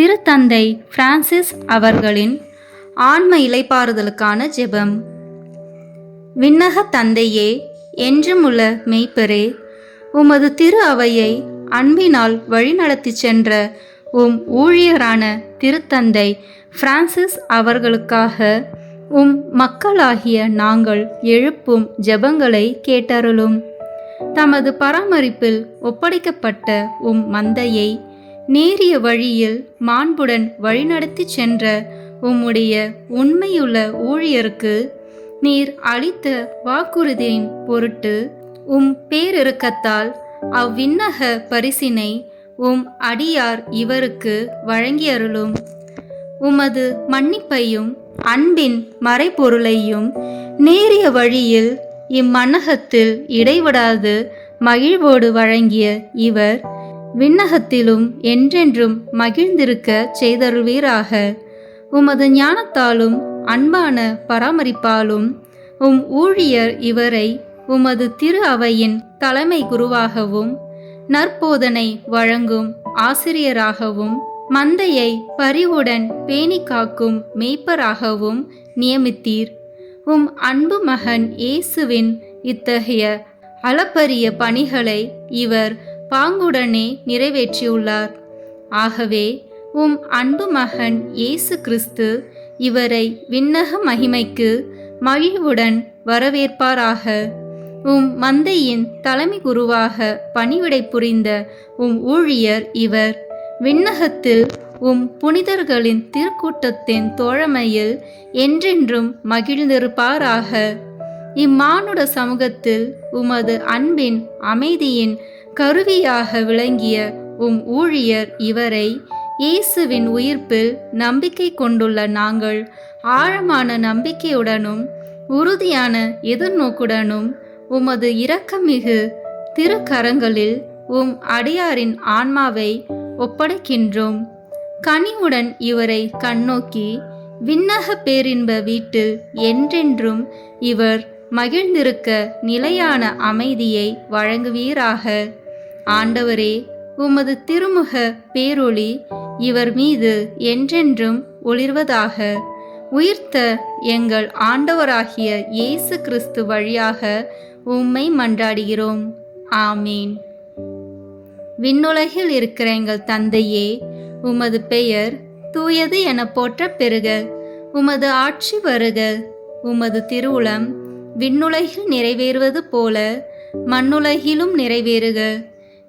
திருத்தந்தை பிரான்சிஸ் அவர்களின் ஆன்ம இலைப்பாறுதலுக்கான ஜெபம். விண்ணக தந்தையே என்றுமுள்ள மெய்ப்பரே உமது திரு அவையை அன்பினால் வழிநடத்தி சென்ற உம் ஊழியரான திருத்தந்தை பிரான்சிஸ் அவர்களுக்காக உம் மக்களாகிய நாங்கள் எழுப்பும் ஜெபங்களை கேட்டருளும். தமது பராமரிப்பில் ஒப்படைக்கப்பட்ட உம் மந்தையை நேரிய வழியில் மாண்புடன் வழிநடத்தி சென்ற உம்முடைய உண்மையுள்ள ஊழியருக்கு நீர் அளித்த வாக்குறுதியின் பொருட்டு உம் பேரிருக்கத்தால் அவ்விண்ணக பரிசினை உம் அடியார் இவருக்கு வழங்கியருளும். உமது மன்னிப்பையும் அன்பின் மறைபொருளையும் நேரிய வழியில் இம்மன்னகத்தில் இடைவிடாது மகிழ்வோடு வழங்கிய இவர் விண்ணகத்திலும் என்றென்றும் மகிழ்ந்திருக்க செய்தருள்வீராக. உமது ஞானத்தாலும் அன்பான பராமரிப்பாலும் உம் ஊழியர் இவரை உமது திரு அவையின் தலைமை குருவாகவும் நற்போதனை வழங்கும் ஆசிரியராகவும் மந்தையை பரிவுடன் பேணி காக்கும் மேய்ப்பராகவும் நியமித்தீர். உம் அன்பு மகன் இயேசுவின் இத்தகைய அளப்பரிய பணிகளை இவர் பாங்குடனே நிறைவேற்றியுள்ளார். ஆகவே உம் அன்பு மகன் இயேசு கிறிஸ்து இவரை விண்ணக மகிமைக்கு மகிழ்வுடன் வரவேற்பாராக. உம் மந்தையின் தலைமை குருவாக பணிவிடை புரிந்த உம் ஊழியர் இவர். விண்ணகத்தில் உம் புனிதர்களின் திருக்கூட்டத்தின் தோழமையில் என்றென்றும் மகிழ்ந்திருப்பாராக. இம்மானுட சமூகத்தில் உமது அன்பின் அமைதியின் கருவியாக விளங்கிய உம் ஊழியர் இவரை இயேசுவின் உயிர்ப்பில் நம்பிக்கை கொண்டுள்ள நாங்கள் ஆழமான நம்பிக்கையுடனும் உறுதியான எதிர்நோக்குடனும் உமது இரக்கமிகு திருக்கரங்களில் உம் அடியாரின் ஆன்மாவை ஒப்படைக்கின்றோம். கனிவுடன் இவரை கண்ணோக்கி விண்ணக பேரின்ப வீட்டில் என்றென்றும் இவர் மகிழ்ந்திருக்க நிலையான அமைதியை வழங்குவீராக. ஆண்டவரே உமது திருமுக பேரொளி இவர் மீது என்றென்றும் ஒளிர்வதாக. உயிர்த்த எங்கள் ஆண்டவராகிய இயேசு கிறிஸ்து வழியாக உம்மை மன்றாடுகிறோம். ஆமீன். விண்ணுலகில் இருக்கிற எங்கள் தந்தையே உமது பெயர் தூயது என போற்ற பெறுக உமது ஆட்சி வருக. உமது திருவுளம் விண்ணுலகில் நிறைவேறுவது போல மண்ணுலகிலும் நிறைவேறுக.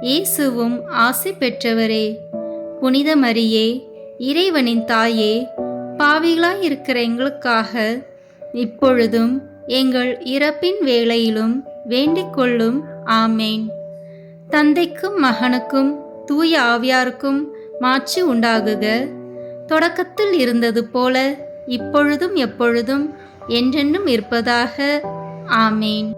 இயேசுவும் ஆசை பெற்றவரே. புனித மரியே இறைவனின் தாயே பாவிகளாய் இருக்கிற எங்களுக்காக இப்பொழுதும் எங்கள் இறப்பின் வேளையிலும் வேண்டிக் கொள்ளும் ஆமேன். தந்தைக்கும் மகனுக்கும் தூய ஆவியாருக்கும் மாட்சி உண்டாகுக. தொடக்கத்தில் இருந்தது போல இப்பொழுதும் எப்பொழுதும் என்றென்றும் இருப்பதாக. ஆமேன்.